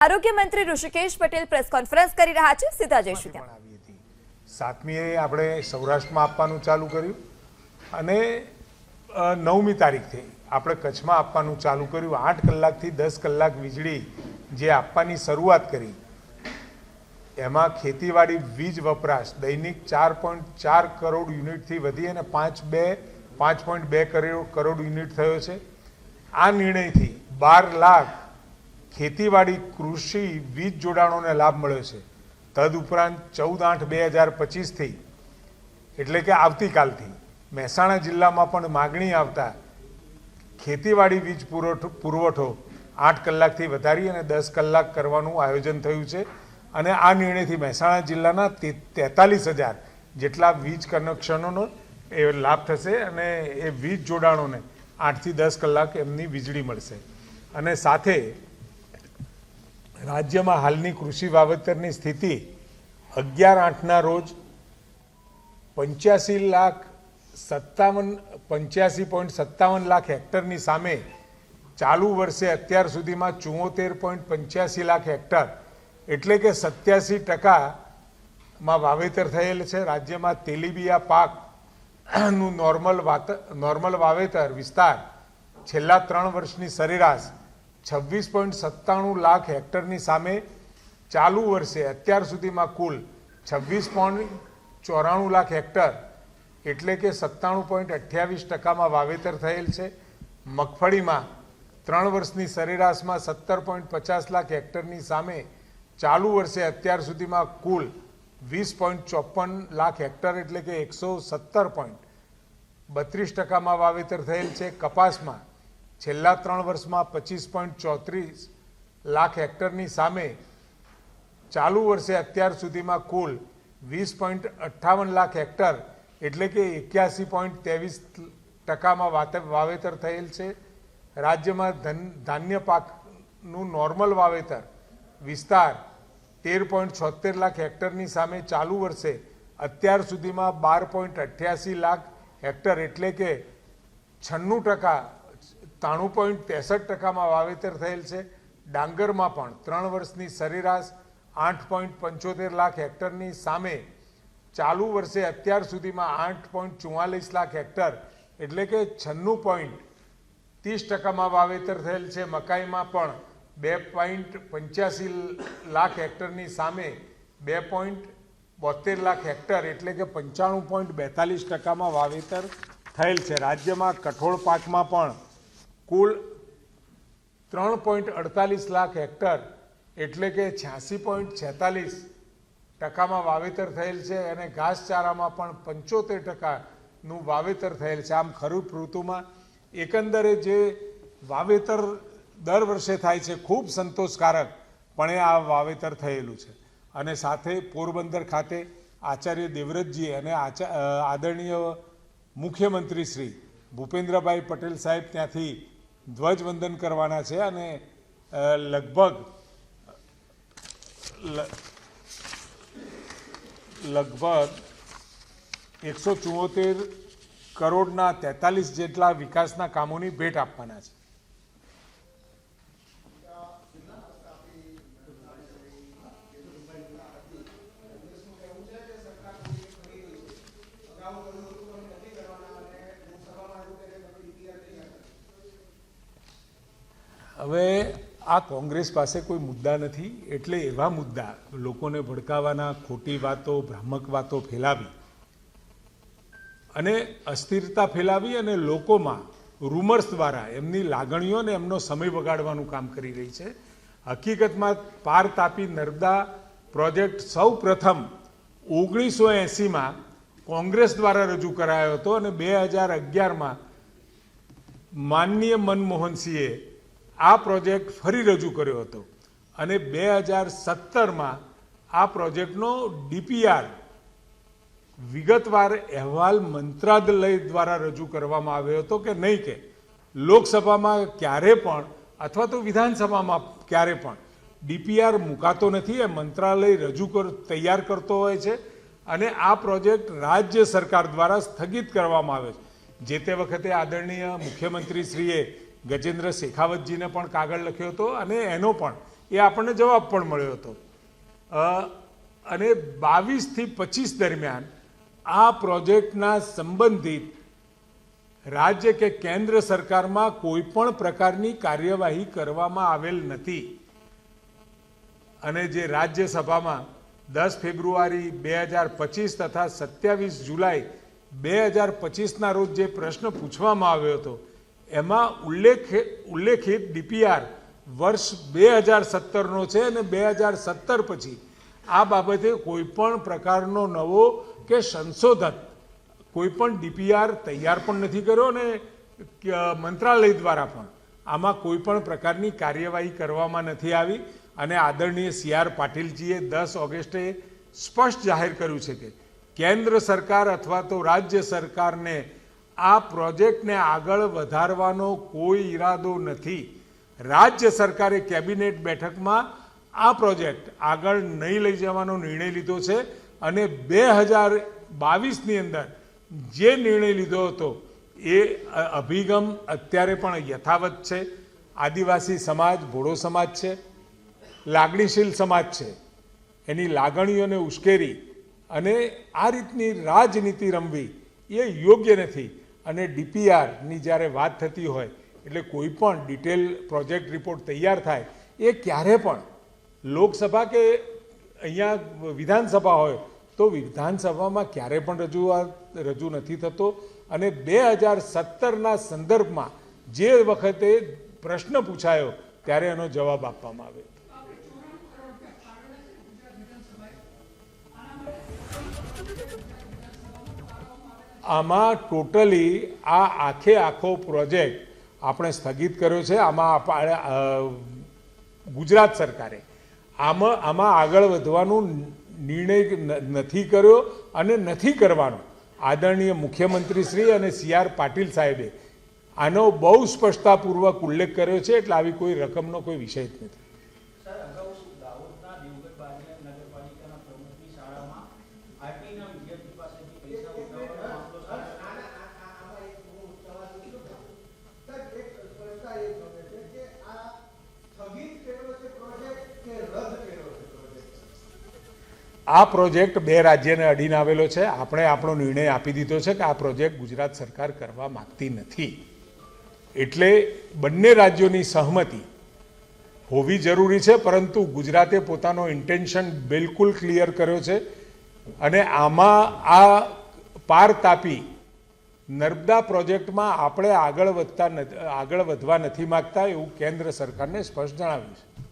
આરોગ્ય મંત્રી Rishikesh Patel press conference કરી રહ્યા છે. સીધા જઈશું ત્યાં સાતમીએ આપણે સૌરાષ્ટ્રમાં આપવાનું ચાલુ કર્યું અને નવમી તારીખથી આપણે કચ્છમાં આપવાનું ચાલુ કર્યું. આઠ કલાકથી દસ કલાક વીજળી જે આપવાની શરૂઆત કરી. એમાં ખેતીવાડી, વીજ વપરાશ દૈનિક ચાર પોઈન્ટ ચાર કરોડ યુનિટથી વધી અને પાંચ બે, પાંચ પોઈન્ટ બે કરોડ યુનિટ થયો છે. આ નિર્ણયથી બાર લાખ ખેતીવાડી, કૃષિ, વીજ જોડાણોને લાભ મળ્યો છે. તદુપરાંત ચૌદ આઠ બે હજાર પચીસથી એટલે કે આવતીકાલથી, મહેસાણા જિલ્લામાં પણ માગણી આવતા ખેતીવાડી વીજ પુરવઠો પુરવઠો આઠ કલાકથી વધારી અને દસ કલાક કરવાનું આયોજન થયું છે. અને આ નિર્ણયથી મહેસાણા જિલ્લાના તેતાલીસ હજાર જેટલા વીજ કનેક્શનોનો એ લાભ થશે અને એ વીજ જોડાણોને આઠથી દસ કલાક એમની વીજળી મળશે. અને સાથે રાજ્યમાં હાલની કૃષિ વાવેતરની સ્થિતિ અગિયાર આઠના રોજ પંચ્યાસી લાખ સત્તાવન, પંચ્યાસી પોઈન્ટ સત્તાવન લાખ હેક્ટરની સામે ચાલુ વર્ષે અત્યાર સુધીમાં ચુમ્મોતેર પોઈન્ટ પંચ્યાસી લાખ હેક્ટર એટલે કે સત્યાસી ટકામાં વાવેતર થયેલ છે. રાજ્યમાં તેલીબિયા પાકનું નોર્મલ વાત નોર્મલ વાવેતર વિસ્તાર છેલ્લા ત્રણ વર્ષની સરેરાશ છવ્વીસ પોઈન્ટ સત્તાણું લાખ હેક્ટરની સામે ચાલુ વર્ષે અત્યાર સુધીમાં કુલ છવ્વીસ પોઈન્ટ ચોરાણું લાખ હેક્ટર એટલે કે સત્તાણું પોઈન્ટ અઠ્યાવીસ ટકામાં વાવેતર થયેલ છે. મગફળીમાં ત્રણ વર્ષની સરેરાશમાં સત્તર પોઈન્ટ પચાસ લાખ હેક્ટરની સામે ચાલુ વર્ષે અત્યાર સુધીમાં કુલ વીસ પોઈન્ટ ચોપન લાખ હેક્ટર એટલે કે એકસો સત્તર પોઈન્ટ બત્રીસ ટકામાં વાવેતર થયેલ છે. કપાસમાં છેલ્લા ત્રણ વર્ષમાં પચીસ પોઈન્ટ ચોત્રીસ લાખ હેક્ટરની સામે ચાલુ વર્ષે અત્યાર સુધીમાં કુલ વીસ પોઈન્ટ અઠ્ઠાવન લાખ હેક્ટર, એટલે કે એક્યાસી પોઈન્ટ ત્રેવીસ ટકામાં વાતે- વાવેતર થયેલ છે. રાજ્યમાં ધન- ધાન્ય પાકનું નોર્મલ વાવેતર વિસ્તાર તેર પોઈન્ટ છોતેર લાખ હેક્ટરની સામે ચાલુ વર્ષે અત્યાર સુધીમાં બાર પોઈન્ટ અઠ્યાસી લાખ હેક્ટર, એટલે કે છન્નું ટકા ત્રાણું પોઈન્ટ ત્રેસઠ ટકામાં વાવેતર થયેલ છે. ડાંગરમાં પણ ત્રણ વર્ષની સરેરાશ આઠ પોઈન્ટ પંચોતેર લાખ હેક્ટરની સામે ચાલુ વર્ષે અત્યાર સુધીમાં આઠ પોઈન્ટ ચુમ્માલીસ લાખ હેક્ટર એટલે કે છન્નું પોઈન્ટ ત્રીસ ટકામાં વાવેતર થયેલ છે. મકાઈમાં પણ બે પોઈન્ટ પંચ્યાસી લાખ હેક્ટરની સામે બે પોઈન્ટ બોતેર લાખ હેક્ટર એટલે કે પંચાણું પોઈન્ટ બેતાલીસ ટકામાં વાવેતર થયેલ છે. રાજ્યમાં કઠોળ પાકમાં પણ કુલ ત્રણ પોઈન્ટ અડતાલીસ લાખ હેક્ટર, એટલે કે છ્યાસી પોઈન્ટ છેતાલીસ ટકામાં વાવેતર થયેલ છે અને ઘાસચારામાં પણ પંચોતેર ટકાનું વાવેતર થયેલ છે. આમ ખરીફ ઋતુમાં એકંદરે જે વાવેતર દર વર્ષે થાય છે, ખૂબ સંતોષકારક, પણ આ વાવેતર થયેલું છે. અને સાથે પોરબંદર ખાતે આચાર્ય દેવવ્રતજી અને આદરણીય મુખ્યમંત્રી શ્રી ભૂપેન્દ્રભાઈ પટેલ સાહેબ ત્યાંથી ધ્વજવંદન કરવાના છે અને લગભગ લગભગ એકસો ચુમ્મોતેર કરોડના તેતાલીસ જેટલા વિકાસના કામોની ભેટ આપવાના છે હવે આ કોંગ્રેસ પાસે કોઈ મુદ્દા નથી, એટલે એવા મુદ્દા લોકોને ભડકાવાના, ખોટી વાતો, ભ્રામક વાતો ફેલાવી અને અસ્થિરતા ફેલાવી અને લોકોમાં રૂમર્સ દ્વારા એમની લાગણીઓ અને એમનો સમય બગાડવાનું કામ કરી રહી છે. હકીકતમાં પાર તાપી નર્મદા પ્રોજેક્ટ સૌ પ્રથમ ઓગણીસો એંસીમાં કોંગ્રેસ દ્વારા રજૂ કરાયો હતો અને બે હજાર અગિયારમાં માનનીય મનમોહનસિંહે આ પ્રોજેક્ટ ફરી રજૂ કર્યો હતો. અને બે હજાર સત્તરમાં આ પ્રોજેક્ટનો ડીપીઆર વિગતવાર અહેવાલ મંત્રાલય દ્વારા રજૂ કરવામાં આવ્યો હતો કે નહીં કે? લોકસભામાં ક્યારે પણ અથવા તો વિધાનસભામાં ક્યારે પણ ડીપીઆર મુકાતો નથી એ મંત્રાલય રજૂ કર, તૈયાર કરતો હોય છે અને આ પ્રોજેક્ટ રાજ્ય સરકાર દ્વારા સ્થગિત કરવામાં આવે છે. જે તે વખતે આદરણીય મુખ્યમંત્રીશ્રીએ ગજેન્દ્ર શેખાવતજીને પણ કાગળ લખ્યો હતો અને એનો પણ. એ આપણને જવાબ પણ મળ્યો હતો. અને બાવીસથી પચીસ દરમિયાન આ પ્રોજેક્ટના સંબંધિત રાજ્ય કે કેન્દ્ર સરકારમાં કોઈ પણ પ્રકારની કાર્યવાહી કરવામાં આવેલ નથી. અને જે રાજ્યસભામાં દસ ફેબ્રુઆરી બે હજાર પચીસ તથા સત્યાવીસ જુલાઈ બે હજાર પચીસના રોજ જે પ્રશ્ન પૂછવામાં આવ્યો હતો એમાં ઉલ્લેખ, ઉલ્લેખિત ડીપીઆર વર્ષ બે હજાર સત્તરનો છે અને બે હજાર સત્તર પછી આ બાબતે કોઈ પણ પ્રકારનો નવો કે સંશોધન કોઈપણ ડીપીઆર તૈયાર પણ નથી કર્યો અને મંત્રાલય દ્વારા પણ આમાં કોઈ પણ પ્રકારની કાર્યવાહી કરવામાં નથી આવી અને આદરણીય સી આર પાટીલજીએ દસ ઓગસ્ટે સ્પષ્ટ જાહેર કર્યું છે કે કેન્દ્ર સરકાર અથવા તો રાજ્ય સરકારને આ પ્રોજેક્ટને આગળ વધારવાનો કોઈ ઈરાદો નથી. રાજ્ય સરકારે કેબિનેટ બેઠકમાં આ પ્રોજેક્ટ આગળ નહીં લઈ જવાનો નિર્ણય લીધો છે અને બે હજાર બાવીસની અંદર જે નિર્ણય લીધો હતો એ અભિગમ અત્યારે પણ યથાવત છે. આદિવાસી સમાજ, ભોળો સમાજ છે, લાગણીશીલ સમાજ છે. એની લાગણીઓને ઉશ્કેરી અને આ રીતની રાજનીતિ રમવી એ યોગ્ય નથી. અને ડીપીઆરની જ્યારે વાત થતી હોય, એટલે કોઈ પણ ડિટેલ પ્રોજેક્ટ રિપોર્ટ તૈયાર થાય, એ ક્યારે પણ લોકસભા કે અહીંયા વિધાનસભા હોય, તો વિધાનસભામાં ક્યારે પણ રજૂઆત, રજૂ નથી થતો. અને બે હજાર સત્તરના સંદર્ભમાં જે વખતે પ્રશ્ન પૂછાયો, ત્યારે એનો જવાબ આપવામાં આવ્યો. આમાં ટોટલી આ આખે આખો પ્રોજેક્ટ આપણે સ્થગિત કર્યો છે. આમાં ગુજરાત સરકારે આમાં આમાં આગળ વધવાનું નિર્ણય નથી કર્યો અને નથી કરવાનો. આદરણીય મુખ્યમંત્રી શ્રી અને સી આર પાટીલ સાહેબે આનો બહુ સ્પષ્ટતાપૂર્વક ઉલ્લેખ કર્યો છે. એટલે આવી કોઈ રકમનો કોઈ વિષય જ નથી. આ પ્રોજેક્ટ બે રાજ્યને અડીને આવેલો છે. આપણે આપણો નિર્ણય આપી દીધો છે કે આ પ્રોજેક્ટ ગુજરાત સરકાર કરવા માંગતી નથી. એટલે બંને રાજ્યોની સહમતિ હોવી જરૂરી છે, પરંતુ ગુજરાતે પોતાનો ઇન્ટેન્શન બિલકુલ ક્લિયર કર્યો છે અને આમાં આ પાર તાપી નર્મદા પ્રોજેક્ટમાં આપણે આગળ વધતા આગળ વધવા નથી માગતા એવું કેન્દ્ર સરકારને સ્પષ્ટ જણાવ્યું છે.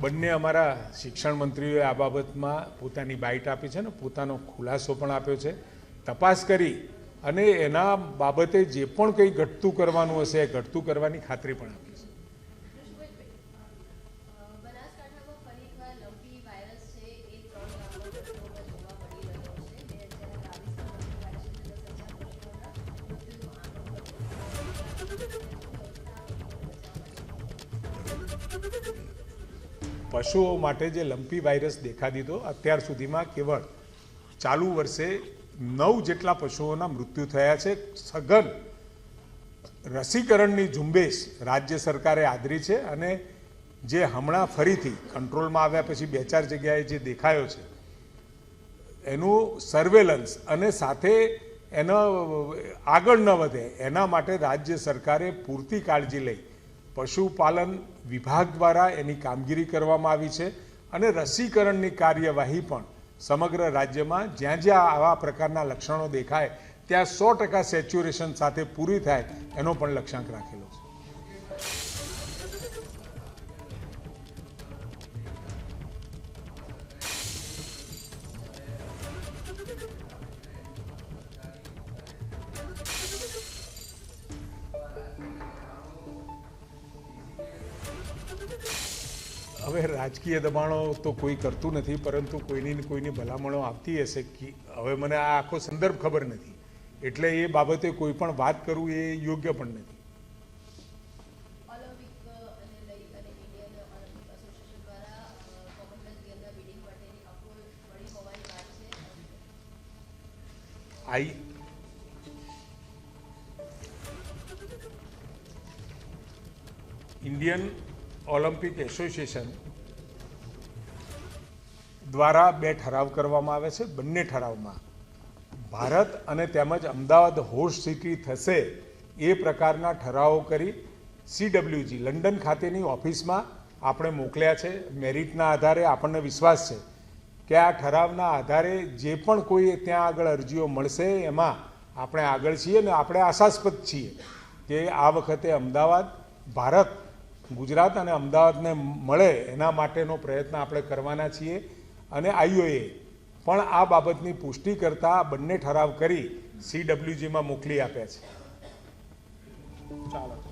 બંને અમારા શિક્ષણ મંત્રીઓએ આ બાબતમાં પોતાની બાઇટ આપી છે ને પોતાનો ખુલાસો પણ આપ્યો છે. તપાસ કરી અને એના બાબતે જે પણ કંઈ ઘટતું કરવાનું હશે એ ઘટતું કરવાની ખાતરી પણ આપી. પશુઓ માટે જે લંપી વાયરસ દેખા દીધો, અત્યાર સુધીમાં કેવળ ચાલુ વર્ષે નવ જેટલા પશુઓના મૃત્યુ થયા છે. સઘન રસીકરણની ઝુંબેશ રાજ્ય સરકારે આદરી છે અને જે હમણાં ફરીથી કંટ્રોલમાં આવ્યા પછી બે ચાર જગ્યાએ જે દેખાયો છે, એનું સર્વેલન્સ અને સાથે એનો આગળ ન વધે એના માટે રાજ્ય સરકારે પૂરતી કાળજી લઈ પશુપાલન વિભાગ દ્વારા એની કામગીરી કરવામાં આવી છે અને રસીકરણની કાર્યવાહી પણ સમગ્ર રાજ્યમાં જ્યાં જ્યાં આવા પ્રકારના લક્ષણો દેખાય, ત્યાં સો ટકા સેચ્યુરેશન સાથે પૂરી થાય એનો પણ લક્ષ્યાંક રાખેલો છે. હવે રાજકીય દબાણો તો કોઈ કરતું નથી પરંતુ કોઈની કોઈની ભલામણો આવતી હશે કે હવે મને આ આખો સંદર્ભ ખબર નથી. એટલે એ બાબતે કોઈ પણ વાત કરવું એ યોગ્ય પણ નથી. આઈ ઇન્ડિયન ઓલિમ્પિક એસોસિએશન દ્વારા બે ઠરાવ કરવામાં આવે છે. બંને ઠરાવમાં ભારત અને તેમજ અમદાવાદ હોસ્ટ સિટી થશે એ પ્રકારના ઠરાવો કરી સીડબ્લ્યુજી લંડન ખાતેની ઓફિસમાં આપણે મોકલ્યા છે. મેરિટના આધારે આપણને વિશ્વાસ છે કે આ ઠરાવના આધારે જે પણ કોઈ ત્યાં આગળ અરજીઓ મળશે એમાં આપણે આગળ છીએ ને આપણે આશાસ્પદ છીએ કે આ વખતે અમદાવાદ, ભારત, ગુજરાત અને અમદાવાદને મળે એના માટેનો પ્રયત્ન આપણે કરવાના છીએ. અને આઈઓએ પણ આ બાબતની પુષ્ટિ કરતા બંને ઠરાવ કરી સીડબ્લ્યુજીમાં મોકલી આપ્યા છે. ચાલો.